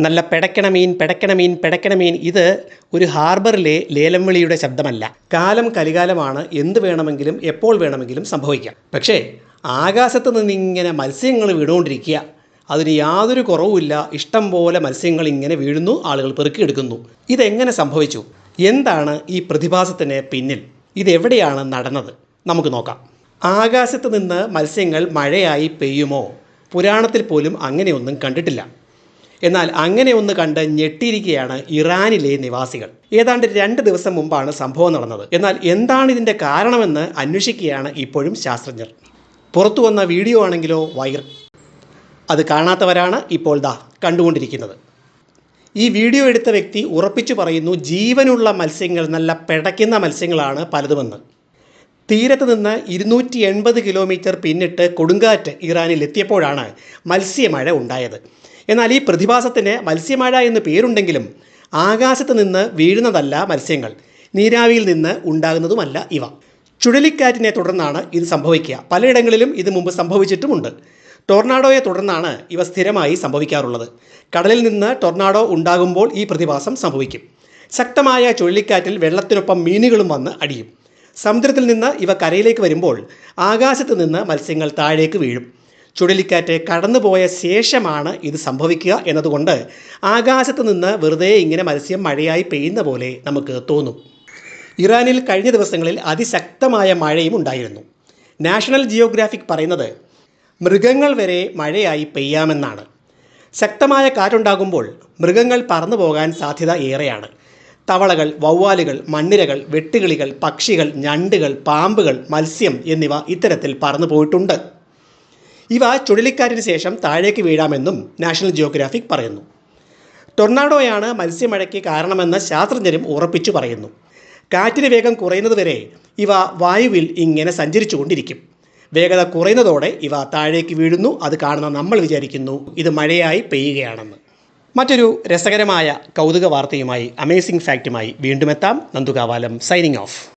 നല്ല പെടക്കണ മീൻ പെടക്കണ മീൻ പെടക്കണ മീൻ. ഇത് ഒരു ഹാർബറിലെ ലേലം വിളിയുടെ ശബ്ദമല്ല. കാലം കലികാലമാണ്. എന്ത് വേണമെങ്കിലും എപ്പോൾ വേണമെങ്കിലും സംഭവിക്കാം. പക്ഷേ ആകാശത്ത് നിന്നിങ്ങനെ മത്സ്യങ്ങൾ വീണുകൊണ്ടിരിക്കുക. അതിന് യാതൊരു കുറവുമില്ല. ഇഷ്ടം പോലെ മത്സ്യങ്ങൾ ഇങ്ങനെ വീഴുന്നു ആളുകൾ പെറുക്കിയെടുക്കുന്നു ഇതെങ്ങനെ സംഭവിച്ചു? എന്താണ് ഈ പ്രതിഭാസത്തിന് പിന്നിൽ? ഇതെവിടെയാണ് നടന്നത്? നമുക്ക് നോക്കാം. ആകാശത്ത് നിന്ന് മത്സ്യങ്ങൾ മഴയായി പെയ്യുമോ? പുരാണത്തിൽ പോലും അങ്ങനെയൊന്നും കണ്ടിട്ടില്ല. എന്നാൽ അങ്ങനെ ഒന്ന് കണ്ട് ഞെട്ടിയിരിക്കുകയാണ് ഇറാനിലെ നിവാസികൾ. ഏതാണ്ട് രണ്ട് ദിവസം മുമ്പാണ് സംഭവം നടന്നത്. എന്നാൽ എന്താണ് ഇതിന്റെ കാരണമെന്ന് അന്വേഷിക്കുകയാണ് ഇപ്പോഴും ശാസ്ത്രജ്ഞർ. പുറത്തു വന്ന വീഡിയോ ആണെങ്കിലോ വൈറൽ. അത് കാണാത്തവരാണ് ഇപ്പോൾ ദാ കണ്ടുകൊണ്ടിരിക്കുന്നത്. ഈ വീഡിയോ എടുത്ത വ്യക്തി ഉറപ്പിച്ചു പറയുന്നു ജീവനുള്ള മത്സ്യങ്ങൾ നല്ല പിടയ്ക്കുന്ന മത്സ്യങ്ങളാണ് പലതുമെന്ന്. തീരത്ത് നിന്ന് ഇരുന്നൂറ്റി എൺപത് കിലോമീറ്റർ പിന്നിട്ട് കൊടുങ്കാറ്റ് ഇറാനിൽ എത്തിയപ്പോഴാണ് മത്സ്യമഴ ഉണ്ടായത്. എന്നാൽ ഈ പ്രതിഭാസത്തിന് മത്സ്യമഴ എന്ന് പേരുണ്ടെങ്കിലും ആകാശത്ത് നിന്ന് വീഴുന്നതല്ല മത്സ്യങ്ങൾ. നീരാവിയിൽ നിന്ന് ഉണ്ടാകുന്നതുമല്ല ഇവ. ചുഴലിക്കാറ്റിനെ തുടർന്നാണ് ഇത് സംഭവിക്കുക. പലയിടങ്ങളിലും ഇത് മുമ്പ് സംഭവിച്ചിട്ടുമുണ്ട്. ടൊർണാഡോയെ തുടർന്നാണ് ഇവ സ്ഥിരമായി സംഭവിക്കാറുള്ളത്. കടലിൽ നിന്ന് ടൊർണാഡോ ഉണ്ടാകുമ്പോൾ ഈ പ്രതിഭാസം സംഭവിക്കും. ശക്തമായ ചുഴലിക്കാറ്റിൽ വെള്ളത്തിനൊപ്പം മീനുകളും വന്ന് അടിയും. സമുദ്രത്തിൽ നിന്ന് ഇവ കരയിലേക്ക് വരുമ്പോൾ ആകാശത്ത് നിന്ന് മത്സ്യങ്ങൾ താഴേക്ക് വീഴും. ചുഴലിക്കാറ്റ് കടന്നുപോയ ശേഷമാണ് ഇത് സംഭവിക്കുക എന്നതുകൊണ്ട് ആകാശത്ത് നിന്ന് വെറുതെ ഇങ്ങനെ മത്സ്യം മഴയായി പെയ്യുന്ന പോലെ നമുക്ക് തോന്നും. ഇറാനിൽ കഴിഞ്ഞ ദിവസങ്ങളിൽ അതിശക്തമായ മഴയും ഉണ്ടായിരുന്നു. നാഷണൽ ജിയോഗ്രാഫിക് പറയുന്നത് മൃഗങ്ങൾ വരെ മഴയായി പെയ്യാമെന്നാണ്. ശക്തമായ കാറ്റുണ്ടാകുമ്പോൾ മൃഗങ്ങൾ പറന്നു പോകാൻ സാധ്യത ഏറെയാണ്. തവളകൾ വവ്വാലുകൾ മണ്ണിരകൾ വെട്ടുകിളികൾ പക്ഷികൾ ഞണ്ടുകൾ പാമ്പുകൾ മത്സ്യം എന്നിവ ഇത്തരത്തിൽ പറന്നു പോയിട്ടുണ്ട്. ഇവ ചുഴലിക്കാറ്റിന് ശേഷം താഴേക്ക് വീഴാമെന്നും നാഷണൽ ജിയോഗ്രാഫിക് പറയുന്നു. ടൊർണാഡോയാണ് മത്സ്യമഴയ്ക്ക് കാരണമെന്ന് ശാസ്ത്രജ്ഞരും ഉറപ്പിച്ചു പറയുന്നു. കാറ്റിന് വേഗം കുറയുന്നതുവരെ ഇവ വായുവിൽ ഇങ്ങനെ സഞ്ചരിച്ചു കൊണ്ടിരിക്കും വേഗത കുറയുന്നതോടെ ഇവ താഴേക്ക് വീഴുന്നു. അത് കാണുന്ന നമ്മൾ വിചാരിക്കുന്നു ഇത് മഴയായി പെയ്യുകയാണെന്ന്. മറ്റൊരു രസകരമായ കൗതുക വാർത്തയുമായി അമേസിംഗ് ഫാക്റ്റുമായി വീണ്ടും എത്താം നന്ദുകാവാലം സൈനിങ് ഓഫ്